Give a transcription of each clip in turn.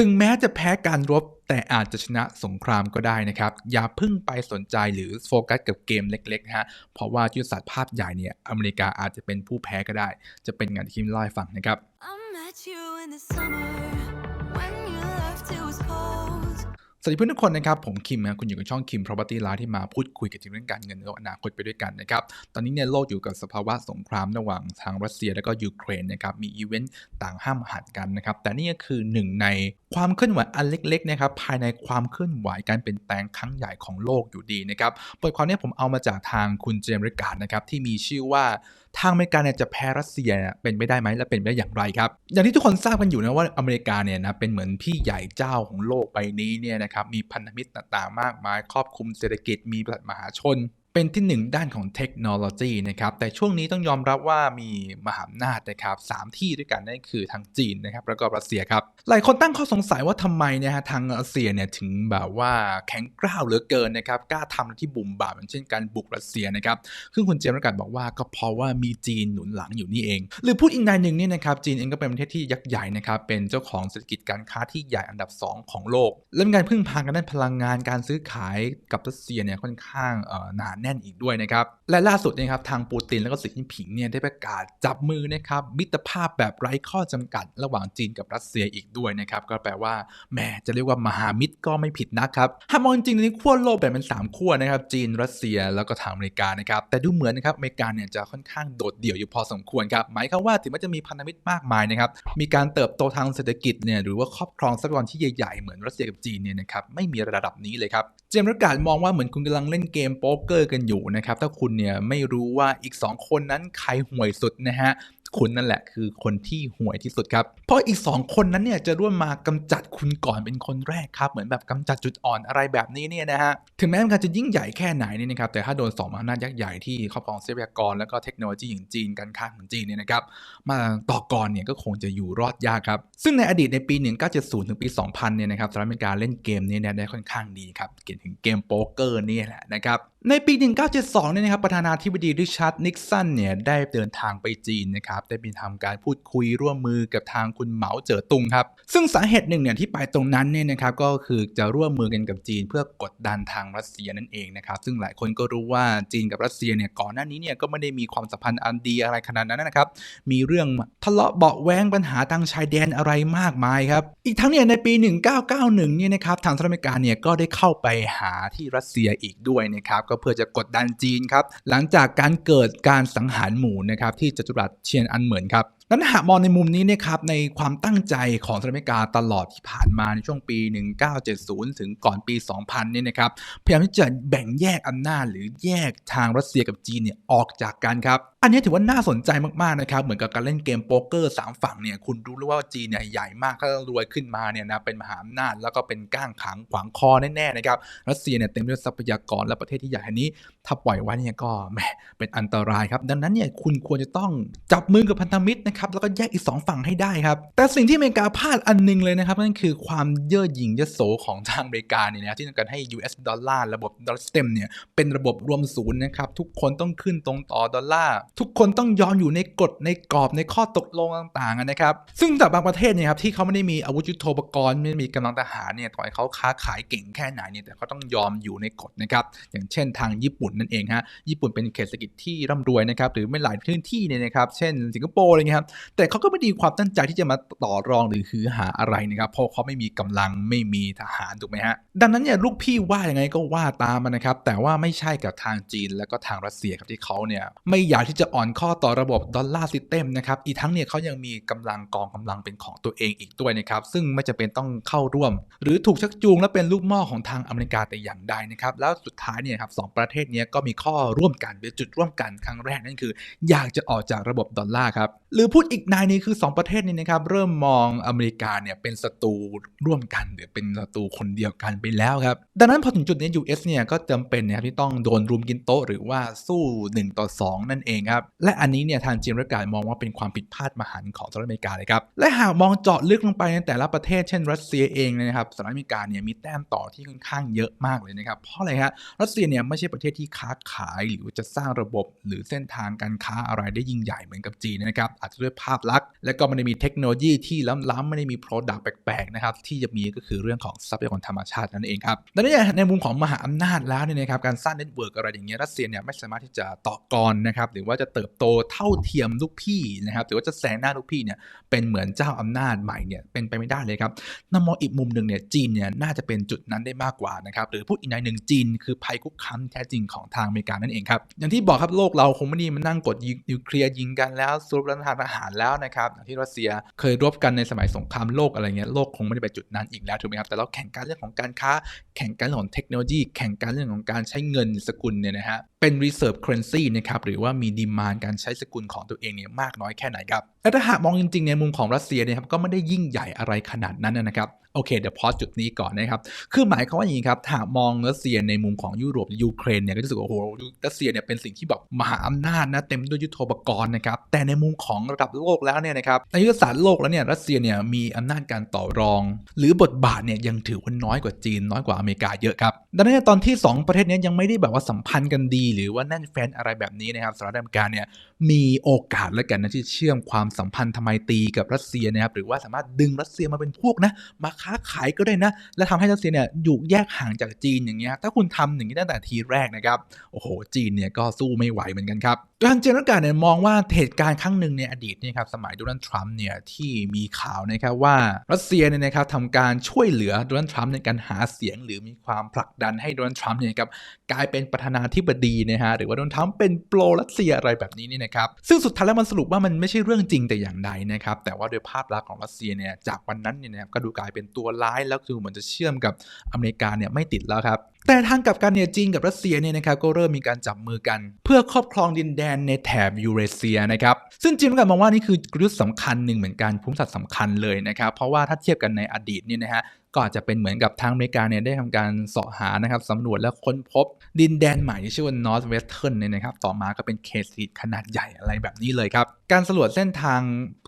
ถึงแม้จะแพ้การรบแต่อาจจะชนะสงครามก็ได้นะครับ อย่าพึ่งไปสนใจหรือโฟกัสกับเกมเล็กๆนะฮะเพราะว่ายุทธศาสตร์ภาพใหญ่เนี่ยอเมริกาอาจจะเป็นผู้แพ้ก็ได้ จะเป็นงานที่คิมเล่าให้ฟังนะครับ สวัสดีเพื่อนทุกคนนะครับ ผมคิมนะคุณอยู่กับช่องคิม property live ที่มาพูดคุยเกี่ยวกับเรื่องการเงินและอนาคตไปด้วยกันนะครับ ตอนนี้เนี่ยโลกอยู่กับสภาวะสงครามระหว่างทางรัสเซียและก็ยูเครนนะครับ มีอีเวนต์ต่างห้ามหันกันนะครับ แต่นี่ก็คือหนึ่งในความเคลื่อนไหวอันเล็กๆนะครับภายในความเคลื่อนไหวการเปลี่ยนแปลงครั้งใหญ่ของโลกอยู่ดีนะครับบทความนี้ผมเอามาจากทางคุณเจมส์ริการ์ดนะครับที่มีชื่อว่า ทางอเมริกาเนี่ยจะแพ้รัสเซียเป็นไม่ได้ไหมและเป็นไปได้อย่างไรครับ อย่างที่ทุกคนทราบกันอยู่นะว่าอเมริกาเนี่ยนะเป็นเหมือนพี่ใหญ่เจ้าของโลกใบนี้เนี่ยนะครับมีพันธมิตรต่างๆ มากมาย ครอบคลุมเศรษฐกิจมีบริษัทมหาชน เป็นที่หนึ่งด้านของเทคโนโลยีนะครับแต่ช่วงนี้ต้องยอมรับว่ามีมหาอำนาจนะครับสามที่ด้วยกันนั่นคือทางจีนนะครับแล้วก็รัสเซียครับหลายคนตั้งข้อสงสัยว่าทำไมเนะฮะทางรัสเซียเนี่ยถึงแบบว่าแข็งกร้าวเหลือเกินนะครับกล้าทำอะไรที่บุ่มบามอย่างเช่นการบุกรัสเซียนะครับซึ่งคุณเจมส์ประกาศบอกว่าก็เพราะว่ามีจีนหนุนหลังอยู่นี่เอง หรือพูดอีกในหนึ่งเนี่ยนะครับจีนเองก็เป็นประเทศที่ยักษ์ใหญ่นะครับเป็นเจ้าของเศรษฐกิจการค้าที่ใหญ่อันดับ 2 ของโลก และมีการพึ่งพากันด้านพลังงานการซื้อขายกับรัสเซียเนี่ยค่อนข้างเอ่อหนาแนนอีกด้วยนะครับ และล่าสุดนะครับทางปูตินแล้วก็สีจิ้นผิงเนี่ยได้ประกาศจับมือนะครับมิตรภาพแบบไร้ข้อจำกัด ระหว่างจีนกับรัสเซียอีกด้วยนะครับก็แปลว่าแหมจะเรียกว่ามหามิตรก็ไม่ผิดนะครับหากมองจริงๆในขั้วโลกแบ่งเป็นสามขั้วนะครับจีนรัสเซียแล้วก็ทางอเมริกานะครับแต่ดูเหมือนนะครับอเมริกาเนี่ยจะค่อนข้างโดดเดี่ยวอยู่พอสมควรครับหมายความว่าถึงแม้จะมีพันธมิตรมากมายนะครับมีการเติบโตทางเศรษฐกิจเนี่ยหรือว่าครอบครองทรัพยากรที่ใหญ่ๆเหมือนรัสเซียกับจีนเนี่ยนะครับไม่มีระดับนี้เลยครับเจมส์ประกาศมองว่าเหมือนคุณกำลังเล่นเกมโป๊กเกอร์กันอยู่นะครับ ถ้าคุณเนี่ยไม่รู้ว่าอีก 2 คนนั้นใครห่วยสุดนะฮะคุณนั่นแหละคือคนที่ห่วยที่สุดครับ เพราะอีก 2 คนนั้นเนี่ยจะร่วมมากำจัดคุณก่อนเป็นคนแรกครับ เหมือนแบบกำจัดจุดอ่อนอะไรแบบนี้เนี่ยนะฮะ ถึงแม้มันจะยิ่งใหญ่แค่ไหนเนี่ยนะครับ แต่ถ้าโดนสองมหาอำนาจยักษ์ใหญ่ที่ครอบครองทรัพยากรแล้วก็เทคโนโลยีอย่างจีนการค้าของจีนเนี่ยนะครับ มาต่อกรเนี่ยก็คงจะอยู่รอดยากครับ ซึ่งในอดีตในปี 1970 ถึงปี 2000 เนี่ยนะครับสหรัฐอเมริกาเล่นเกมนี้เนี่ยได้ค่อนข้างดีครับ เกี่ยวถึงเกมโป๊กเกอร์นี่แหละนะครับในปี 1972 เนี่ยนะครับ ประธานาธิบดีริชาร์ด นิกสัน เนี่ย ได้เดินทางไปจีนนะครับ ได้มีทำการพูดคุยร่วมมือกับทางคุณเหมาเจ๋อตุงครับ ซึ่งสาเหตุหนึ่งเนี่ยที่ไปตรงนั้นเนี่ยนะครับ ก็คือจะร่วมมือกันกับจีน เพื่อกดดันทางรัสเซียนั่นเองนะครับ ซึ่งหลายคนก็รู้ว่าจีนกับรัสเซียเนี่ยก่อนหน้านี้เนี่ยก็ไม่ได้มีความสัมพันธ์อันดีอะไรขนาดนั้นนะครับ มีเรื่องทะเลาะเบาแวงปัญหาทางชายแดนอะไรมากมายครับ อีกทั้งเนี่ยในปี 1991 เนี่ยนะครับ ทางสหรัฐอเมริกาเนี่ยก็ได้เข้าไปหาที่รัสเซียอีกด้วยนะครับก็เพื่อจะกดดันจีนครับหลังจากการเกิดการสังหารหมู่นะครับที่จัตุรัสเชียนอันเหมือนครับ นั้นหากมองในมุมนี้เนะครับในความตั้งใจของสหรัฐอเมริกาตลอดที่ผ่านมาในช่วงปี 1970 ถึงก่อนปี 2000 เนี่ยนะครับพยายามที่จะแบ่งแยกอำนาจหรือแยกทางรัสเซียกับจีนเนี่ยออกจากกันครับอันนี้ถือว่าน่าสนใจมากๆนะครับ เหมือนกับการเล่นเกมโป๊กเกอร์สามฝั่งเนี่ย คุณรู้แล้วว่าจีนเนี่ยใหญ่มากถ้ารวยขึ้นมาเนี่ยนะเป็นมหาอำนาจแล้วก็เป็นก้างขังขวางคอแน่ๆนะครับ รัสเซียเนี่ยเต็มด้วยทรัพยากรและประเทศที่ใหญ่นนี้ ถ้าปล่อยไว้เนี่ยก็แหมเป็นอันตรายครับ ดังนั้นเนี่ยคุณควรจะต้องจับมือกับพันธมิตรนะครับแล้วก็แยกอีกสองฝั่งให้ได้ครับ แต่สิ่งที่อเมริกาพลาดอันหนึงเลยนะครับนั่นคือความเย่อหยิ่งยโสของทางอเมริกาเนี่ยนะที่ต้องการให้ US ดอลลาร์ระบบดอลลาร์สเต็มเนี่ยเป็นระบบรวมศูนย์นะครับทุกคนต้องขึ้นตรงต่อดอลลาร์ทุกคนต้องยอมอยู่ในกฎในกรอบในข้อตกลงต่างๆนะครับซึ่งจากบางประเทศเนี่ยครับที่เขาไม่ได้มีอาวุธยุโทโธปกรณ์ไม่ได้มีกำลังทหารเนี่ยต่อให้เขาค้าขายเก่งแค่ไหนเนี่ยแต่เขาต้องยอมอยู่ในกฎนะครับอย่างเช่นทางญี่ปุ่นนั่นเองฮะญี่ปุ่นเป็นเขตเศรษฐกิจที่ร่ำรวยนะครับหรือไม่หลายพื้นที่เนี่ยนะครับเช่นสิงคโปร์อะไรเงี้ยครับแต่เขาก็ไม่ดีความตั้งใจที่จะมาต่อรองหรือคือหาอะไรนะครับเพราะเขาไม่มีกำลังไม่มีทหารถูกไหมฮะดังนั้นเนี่ยลูกพี่ว่ายังไงก็ว่าตามมันนะครับแต่ว่าไม่ใช่กับทางจีน แล้วก็ทางรัสเซียครับที่เขาเนี่ยไม่อยากที่จะอ่อนข้อต่อระบบดอลลาร์ซิสเต็มนะครับอีกทั้งเนี่ยเขายังมีกำลังกองกำลังเป็นของตัวเองอีกด้วยนะครับซึ่งไม่จำเป็นต้องเข้าร่วม หรือถูกชักจูงและเป็นลูกหม้อของทางอเมริกาแต่อย่างใดนะครับแล้วสุดท้ายเนี่ยครับสองประเทศนี้ก็มีข้อร่วมกันเป็นจุดร่วมกันครั้งแรกนั่นคือ อยากจะออกจากระบบดอลลาร์ครับหรือพูดูดอีกนายนี้คือ 2 ประเทศนี้นะครับ เริ่มมองอเมริกาเนี่ยเป็นศัตรูร่วมกัน หรือเป็นศัตรูคนเดียวกันไปแล้วครับ ดังนั้นพอถึงจุดนี้ US เนี่ยก็จำเป็นนะครับที่ต้องโดนรุมกินโต๊ะหรือว่าสู้1ต่อ2 นั่นเองครับ และอันนี้เนี่ยทางจีนรัฐการมองว่าเป็นความผิดพลาดมหันของสหรัฐอเมริกาเลยครับ และหากมองเจาะลึกลงไปในแต่ละประเทศเช่น รัสเซียเองนะครับสหรัฐอเมริกาเนี่ยมีแต้มต่อที่ค่อนข้างเยอะมากเลยนะครับเพราะอะไรฮะรัสเซียเนี่ยไม่ใช่ประเทศที่ค้าขายหรือจะสร้างระบบหรือเส้นทางการค้าอะไรได้ยิ่งใหญ่เหมือนกับจีนนะครับอาจจะด้วยภาพลักษณ์ และก็ไม่ได้มีเทคโนโลยีที่ล้ำๆไม่ได้มี Product แปลกๆนะครับที่จะมีก็คือเรื่องของทรัพยากรธรรมชาตินั่นเองครับดังนั้นในมุมของมหาอำนาจแล้วเนี่ยนะครับการสร้างเน็ตเวิร์กอะไรอย่างเงี้ยรัสเซียเนี่ยไม่สามารถที่จะต่อกรนะครับหรือว่าจะเติบโตเท่าเทียมลูกพี่นะครับหรือว่าจะแซงหน้าลูกพี่เนี่ยเป็นเหมือนเจ้าอำนาจใหม่เนี่ยเป็นไปไม่ได้เลยครับนำมองอีกมุมหนึ่งเนี่ยจีนเนี่ยน่าจะเป็นจุดนั้นได้มากกว่านะครับหรือพูดอีกในหนึ่งจีน คือภัยคุกคามแท้จริงของทางอเมริกานั่นเองครับอย่างที่บอกครับโลกเราคงไม่ได้มานั่งกดยิงนิวเคลียร์ยิงกันแล้วสูบรัฐทานอาหารแล้วนะครับอย่างที่รัสเซียเคยรบกันในสมัยสงครามโลกอะไรเงี้ยโลกคงไม่ได้ไปจุดนั้นอีกแล้วถูกไหมครับแต่เราแข่งกันเรื่องของการค้า แข่งกันเรื่องของเทคโนโลยี แข่งกันเรื่องของการใช้เงินสกุลเนี่ยนะฮะเป็น reserve currency นะครับหรือว่ามีดีมานการใช้สกุลของตัวเองเนี่ยมากน้อยแค่ไหนครับและถ้าหากมองจริงๆในมุมของรัสเซียเนี่ยครับก็ไม่ได้ยิ่งใหญ่อะไรขนาดนั้นนะครับโอเคเดี๋ยวพอจุดนี้ก่อนนะครับคือหมายความว่าอย่างนี้ครับหากมองรัสเซียในมุมของยุโรปยูเครนเนี่ยก็จะรู้สึกว่าโอ้โหรัสเซียเนี่ยเป็นสิ่งที่แบบมหาอำนาจนะเต็มด้วยยุทโธปกรณ์นะครับแต่ในมุมของระดับโลกแล้วเนี่ยนะครับในยุทธศาสตร์โลกแล้วเนี่ยรัสเซียเนี่ยมีอำนาจการต่อรอง หรือบทบาทเนี่ยยังถือว่าน้อยกว่าจีน น้อยกว่าอเมริกาเยอะครับดังนั้นตอนที่ 2 ประเทศนี้ยังไม่ได้แบบว่าสัมพันธ์กันดีหรือว่าแน่นแฟนอะไรแบบนี้นะครับสหรัฐอเมริกาเนี่ยมีโอกาสแล้วกันนะที่เชื่อมความสัมพันธ์ทำไมตีกับรัสเซียนะครับหรือว่าสามารถดึงรัสเซียมาเป็นพวกนะมาค้าขายก็ได้นะ และทำให้รัสเซียเนี่ยอยู่แยกห่างจากจีนอย่างเงี้ยถ้าคุณทำอย่างนี้ตั้งแต่ทีแรกนะครับโอ้โหจีนเนี่ยก็สู้ไม่ไหวเหมือนกันครับ ทางเจนการเนี่ยมองว่าเหตุการณ์ครั้งหนึ่งในอดีตเนี่ยครับสมัยโดนัลด์ทรัมป์เนี่ยที่มีข่าวนะครับว่ารัสเซียเนี่ยนะครับทำการช่วยเหลือโดนัลด์ทรัมป์ในการหาเสียง หรือมีความผลักดันให้โดนัลด์ทรัมป์เนี่ยครับกลายเป็นประธานาธิบดีนะฮะหรือว่าโดนัลด์ทรัมป์เป็นโปรรัสเซียอะไรแบบนี้นี่นะครับซึ่งสุดท้ายแล้วมันสรุปว่ามันไม่ใช่เรื่องจริงแต่อย่างใดนะครับแต่ว่าโดยภาพลักษณ์ของรัสเซียเนี่ยจากวันนั้นเนี่ยนะครับก็ดูกลายเป็นตัวร้ายแล้วดูเหมือนจะเชื่อมกับอเมริกาเนี่ยไม่ติดแล้วครับ แต่ทางกับการเนี่ยจีนกับรัสเซียเนี่ยนะครับก็เริ่มมีการจับมือกัน เพื่อครอบครองดินแดนในแถบยูเรเซียนะครับซึ่งจีนก็มองว่านี่คือกลยุทธ์สำคัญหนึ่งเหมือนกันภูมิศาสตร์สำคัญเลยนะครับเพราะว่าถ้าเทียบกันในอดีตเนี่ยนะฮะก็อาจจะเป็นเหมือนกับทางอเมริกาเนี่ยได้ทำการเสาะหานะครับสำรวจและค้นพบ ดินแดนใหม่ที่ชื่อว่า North Western เนี่ยนะครับ ต่อมาก็เป็นเขตเศรษฐกิขนาดใหญ่อะไรแบบนี้เลยครับ การสำรวจเส้นทาง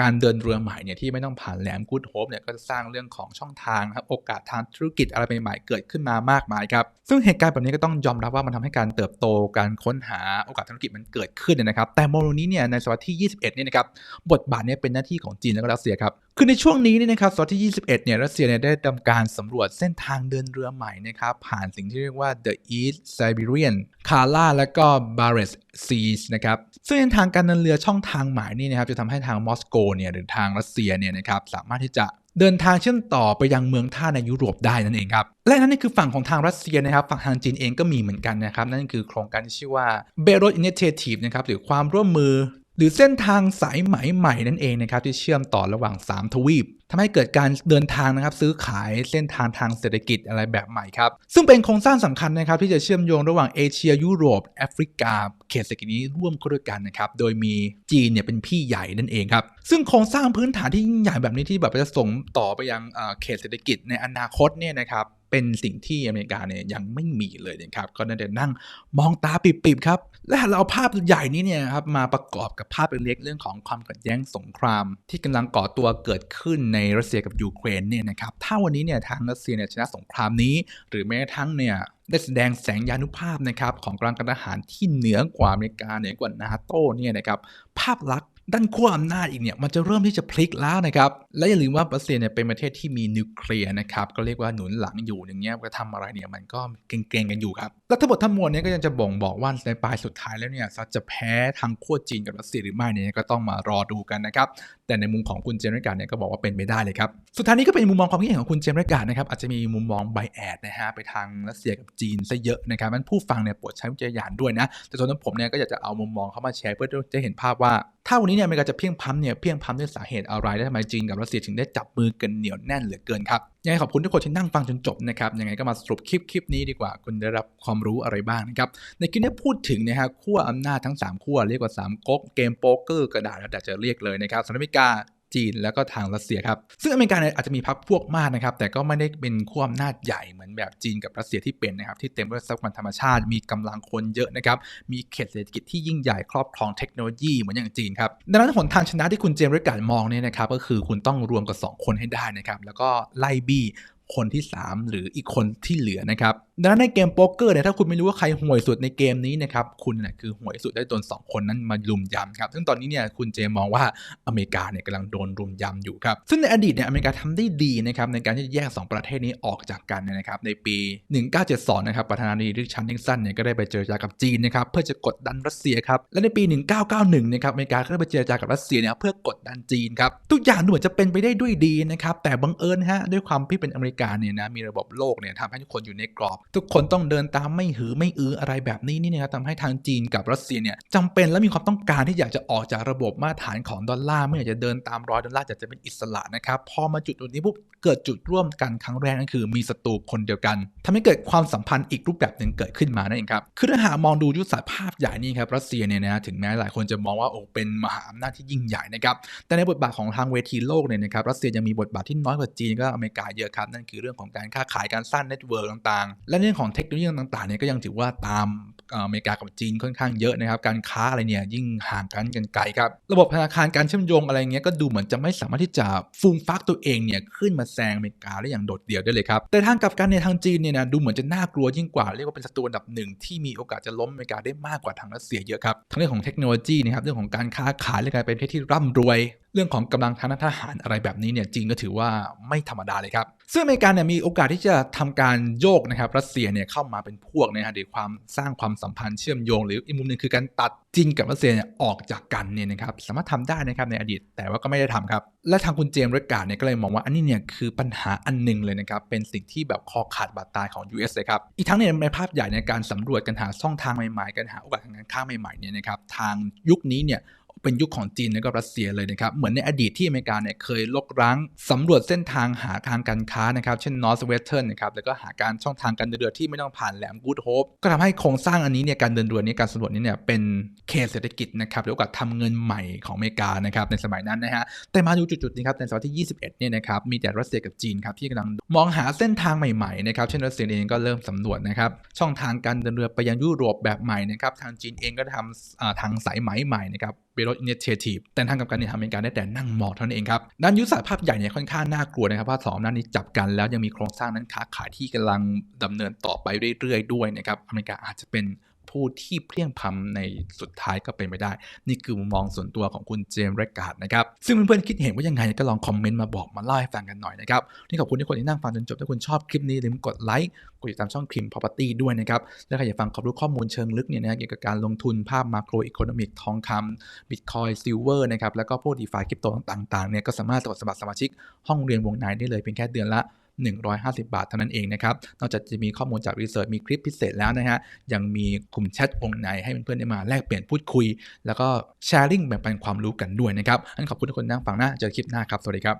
การเดินเรือใหม่เนี่ยที่ไม่ต้องผ่านแหลมกูดโฮปเนี่ยก็จะสร้างเรื่องของช่องทางครับโอกาสทางธุรกิจอะไรใหม่ๆเกิดขึ้นมามากมายครับ ซึ่งเหตุการณ์แบบนี้ก็ต้องยอมรับว่ามันทำให้การเติบโตการค้นหาโอกาสธุรกิจมันเกิดขึ้นนะครับ แต่โมโนนี้เนี่ยในศตวรรษที่ 21เนี่ยนะครับบทบาทเนี่ยเป็นหน้าที่ของจีนและก็รัสเซียครับคือในช่วงนี้เนี่ยนะครับศตวรรษที่ 21 เนี่ยรัสเซียเนี่ยได้ทำการสำรวจเส้นทางเดินเรือใหม่นะครับผ่านสิ่งที่เรียกว่า the East Siberian Kala และก็ b a r e s Seas นะครับซึ่งเส้นทางการเดินเรือช่องทางใหม่นี่นะครับจะทำให้ทางมอสโกเนี่ยหรือทางรัสเซียเนี่ยนะครับสามารถที่จะเดินทางเชื่อมต่อไปยังเมืองท่าในยุโรปได้นั่นเองครับและนั่นคือฝั่งของทางรัสเซียนะครับฝั่งทางจีนเองก็มีเหมือนกันนะครับนั่นคือโครงการที่ชื่อว่า b e l o t Initiative นะครับหรือความร่วมมือ หรือเส้นทางสายไหมใหม่นั่นเองนะครับที่เชื่อมต่อระหว่าง 3 ทวีปทำให้เกิดการเดินทางนะครับซื้อขายเส้นทางทางเศรษฐกิจอะไรแบบใหม่ครับ ซึ่งเป็นโครงสร้างสำคัญนะครับที่จะเชื่อมโยงระหว่างเอเชียยุโรปแอฟริกา เขตเศรษฐกิจนี้ร่วมเข้าด้วยกันนะครับโดยมีจีนเนี่ยเป็นพี่ใหญ่นั่นเองครับซึ่งโครงสร้างพื้นฐานที่ยิ่งใหญ่แบบนี้ที่แบบจะส่งต่อไปยังเขตเศรษฐกิจในอนาคตเนี่ยนะครับ เป็นสิ่งที่อเมริกาเนี่ยยังไม่มีเลยนะครับก็น่าจะนั่งมองตาปิบๆครับและเราเอาภาพใหญ่นี้เนี่ยครับมาประกอบกับภาพเล็กเรื่องของความขัดแย้งสงคราม ที่กำลังก่อตัวเกิดขึ้นในรัสเซียกับยูเครนเนี่ยนะครับถ้าวันนี้เนี่ยทางรัสเซียเนี่ยชนะสงครามนี้ หรือแม้กระทั่งเนี่ยได้แสดงแสงยานุภาพนะครับของกำลังการทหารที่เหนือกว่าอเมริกาเหนือกว่านาโต้เนี่ยนะครับภาพลักษณ์ด้านขั้วอำนาจอีกเนี่ยมันจะเริ่มที่จะพลิกแล้วนะครับ และอย่าลืมว่ารัสเซียเนี่ยเป็นประเทศที่มีนิวเคลียร์นะครับก็เรียกว่าหนุนหลังอยู่อย่างเงี้ยจะทำอะไรเนี่ยมันก็เกรงๆกันอยู่ครับและทั้งหมดทั้งมวลเนี่ยก็ยังจะบ่งบอกว่าในปลายสุดท้ายแล้วเนี่ยจะแพ้ทางขั้วจีนกับรัสเซียหรือไม่เนี่ยก็ต้องมารอดูกันนะครับแต่ในมุมของคุณเจมส์การเนี่ยก็บอกว่าเป็นไปได้เลยครับสุดท้ายนี้ก็เป็นมุมมองความคิดเห็นของคุณเจมส์การนะครับอาจจะมีมุมมองไบแอดนะฮะไปทางรัสเซียกับจีนซะเยอะนะครับมันผู้ฟังเนี่ยปรดใช้วิจารณญาณด้วยนะแต่ส่วนตัวผมเนี่ยก็อยากจะเอามุมมองเข้ามาแชร์เพื่อจะเห็นภาพว่า ถ้าวันนี้เนี่ยมริกาจะเพียงพัมเนี่ยเพียงพัมด้วยสาเหตุอะไรและทำไมจีนกับรัสเซียถึงได้จับมือกันเหนียวแน่นเหลือเกินครับยังไงขอบคุณทุกคนที่นั่งฟังจนจบนะครับยังไงก็มาสรุปคลิปคลิปนี้ดีกว่า คุณได้รับความรู้อะไรบ้างนะครับในคลิปนี้พูดถึงนะฮะขั้วอำนาจทั้ง 3 ขั้วเรียกว่า3ก๊กเกมโป๊กเกอร์กระดาษแล้วแต่จะเรียกเลยนะครับสหรัฐอเมริกา จีนแล้วก็ทางรัสเซียครับ ซึ่งอเมริกาเนี่ยอาจจะมีพรรคพวกมากนะครับ แต่ก็ไม่ได้เป็นขั้วอำนาจใหญ่เหมือนแบบจีนกับรัสเซียที่เป็นนะครับ ที่เต็มด้วยทรัพยากรธรรมชาติ มีกำลังคนเยอะนะครับ มีเขตเศรษฐกิจที่ยิ่งใหญ่ครอบครองเทคโนโลยีเหมือนอย่างจีนครับ ดังนั้นหนทางชนะที่คุณเจมส์ริการมองเนี่ยนะครับ ก็คือคุณต้องรวมกับ 2 คนให้ได้นะครับ แล้วก็ไล่บี้ คนที่ 3 หรืออีกคนที่เหลือนะครับดังนั้นในเกมโป๊กเกอร์เนี่ยถ้าคุณไม่รู้ว่าใครห่วยสุดในเกมนี้นะครับคุณน่ะคือห่วยสุดได้โดนสองคนนั้นมาลุมยำครับ ซึ่งตอนนี้เนี่ยคุณเจมองว่าอเมริกาเนี่ยกำลังโดนรุมยำอยู่ครับซึ่งในอดีตเนี่ยอเมริกาทำได้ดีนะครับในการที่จะแยก 2 ประเทศนี้ออกจากกันนยนะครับในปี 1972นะครับประธานาธิบดีริชาร์ดนิกสันเนี่ยก็ได้ไปเจรจากับจีนนะครับเพื่อจะกดดันรัสเซียครับและในปี 1991นะครับอเมริกาก็ได้ไปเจรจากับรัสเซียเนี่ยเพื่อกดดันจีนครับทุกอย่างดูเหมือนจะเป็นไปได้ด้วยดีนะครับแต่บังเอิญฮะด้วยความที่เป็นอเมริกาเนี่ยนะมีระบบโลกเนี่ยทำให้ทุกคนอยู่ในกรอบ ทุกคนต้องเดินตามไม่หือไม่อื้ออะไรแบบนี้นี่นะครับทำให้ทางจีนกับรัสเซียเนี่ยจำเป็นและมีความต้องการที่อยากจะออกจากระบบมาตรฐานของดอลลาร์ไม่อยากจะเดินตามรอยดอลลาร์อยากจะเป็นอิสระนะครับพอมาจุดนี้ปุ๊บเกิดจุดร่วมกันครั้งแรกนั่นคือมีศัตรูคนเดียวกันทำให้เกิดความสัมพันธ์อีกรูปแบบหนึ่งเกิดขึ้นมานั่นเองครับคือถ้าหากมองดูยุทธศาสตร์ภาพใหญ่นี่ครับรัสเซียเนี่ยนะถึงแม้หลายคนจะมองว่าโอ้เป็นมหาอำนาจที่ยิ่งใหญ่นะครับแต่ในบทบาทของทางเวทีโลกเนี่ยนะครับรัสเซียยังมีบทบาทที่น้อยกว่าจีนก็อเมริกาเยอะครับนั่นคือเรื่องของการค้าขายการสร้างเน็ตเวิร์กต่างๆ และเรื่องของเทคโนโลยีต่างๆเนี่ยก็ยังถือว่าตามอเมริกากับจีนค่อนข้างเยอะนะครับ การค้าอะไรเนี่ยยิ่งห่างกันกันไกลครับ ระบบธนาคารการเชื่อมโยงอะไรเงี้ยก็ดูเหมือนจะไม่สามารถที่จะฟูมฟักตัวเองเนี่ยขึ้นมาแซงอเมริกาได้อย่างโดดเดี่ยวได้เลยครับ แต่ทางกลับกันในทางจีนเนี่ยนะดูเหมือนจะน่ากลัวยิ่งกว่าเรียกว่าเป็นศัตรูอันดับหนึ่งที่มีโอกาสจะล้มอเมริกาได้มากกว่าทางรัสเซียเยอะครับทั้งเรื่องของเทคโนโลยีนะครับเรื่องของการค้าขายและการเป็นประเทศที่ร่ำรวย เรื่องของกำลังทางทหารอะไรแบบนี้เนี่ยจีนก็ถือว่าไม่ธรรมดาเลยครับ ซึ่งอเมริกาเนี่ยมีโอกาสที่จะทำการโยกนะครับรัสเซียเนี่ยเข้ามาเป็นพวกนะฮะหรือความสร้างความสัมพันธ์เชื่อมโยง หรืออีกมุมหนึ่งคือการตัดจีนกับรัสเซียเนี่ยออกจากกันเนี่ยนะครับสามารถทำได้นะครับในอดีต แต่ว่าก็ไม่ได้ทำครับ และทางคุณเจมส์เรกการ์ดเนี่ยก็เลยมองว่าอันนี้เนี่ยคือปัญหาอันหนึ่งเลยนะครับเป็นสิ่งที่แบบคอขาดบาดตายของ US เลยครับอีกทั้งเนี่ยในภาพใหญ่ในการสำรวจการหาช่องทางใหม่ๆการหาโอกาสทางการค้าใหม่ๆเนี่ยนะครับทางยุคนี้เนี่ย เป็นยุคของจีนและก็รัสเซียเลยนะครับ เหมือนในอดีตที่อเมริกาเนี่ยเคยลกรั้งสำรวจเส้นทางหาทางการค้านะครับ เช่น Northwestern นะครับ แล้วก็หาการช่องทางการเดินเรือที่ไม่ต้องผ่านแหลม Good Hope ก็ทำให้โครงสร้างอันนี้เนี่ยการเดินเรือนี้การสำรวจนี้เนี่ยเป็นเขตเศรษฐกิจนะครับหรือโอกาสทำเงินใหม่ของอเมริกานะครับในสมัยนั้นนะฮะแต่มาดูจุดๆนี้ครับในศตวรรษที่ 21เนี่ยนะครับมีแต่รัสเซียกับจีนครับที่กำลังมองหาเส้นทางใหม่ๆนะครับเช่นรัสเซียเองก็เริ่มสำรวจนะครับช่องทางการเดินเรือไปยังยุโรปแบบใหม่นะครับทางจีนเองก็ทำทางสายไหมใหม่นะครับ เบโรอินเนเททีฟแต่ทางกับการเนี่ยทำเป็นการได้แต่นั่งหมองเท่านั้นเองครับด้านยุทธศาสตร์ภาพใหญ่เนี่ยค่อนข้างน่ากลัวนะครับเพราะสองด้านนี้จับกันแล้วยังมีโครงสร้างนั้นค้าขายที่กำลังดำเนินต่อไปเรื่อยๆด้วยนะครับอเมริกาอาจจะเป็น ผู้ที่เพลียงพล้ำในสุดท้ายก็เป็นไปได้ นี่คือมุมมองส่วนตัวของคุณเจมส์เรกการ์ดนะครับ ซึ่งเพื่อนๆคิดเห็นว่ายังไงก็ลองคอมเมนต์มาบอกมาเล่าให้ฟังกันหน่อยนะครับนี่ขอบคุณทุกคนที่นั่งฟังจนจบถ้าคุณชอบคลิปนี้ลืมกดไลค์กดติดตามช่องคลิม Property ด้วยนะครับและใครอยากฟังความรู้ข้อมูลเชิงลึกเนี่ยนะเกี่ยวกับการลงทุนภาพมาโครอีโคโนมิกทองคำบิตคอยซิลเวอร์นะครับแล้วก็พวกดีฟาคริปโตต่างๆเนี่ยก็สามารถกดสมัครสมาชิกห้องเรียนวงในได้เลยเพียงแค่เดือนละ 150 บาทเท่านั้นเองนะครับ นอกจากจะมีข้อมูลจากรีเสิร์ชมีคลิปพิเศษแล้วนะฮะ ยังมีกลุ่มแชทองในให้เพื่อนๆได้มาแลกเปลี่ยนพูดคุย แล้วก็แชร์ลิงก์แบ่งปันความรู้กันด้วยนะครับอันขอบคุณทุกคนนั่งฟังนะเจอคลิปหน้าครับ สวัสดีครับ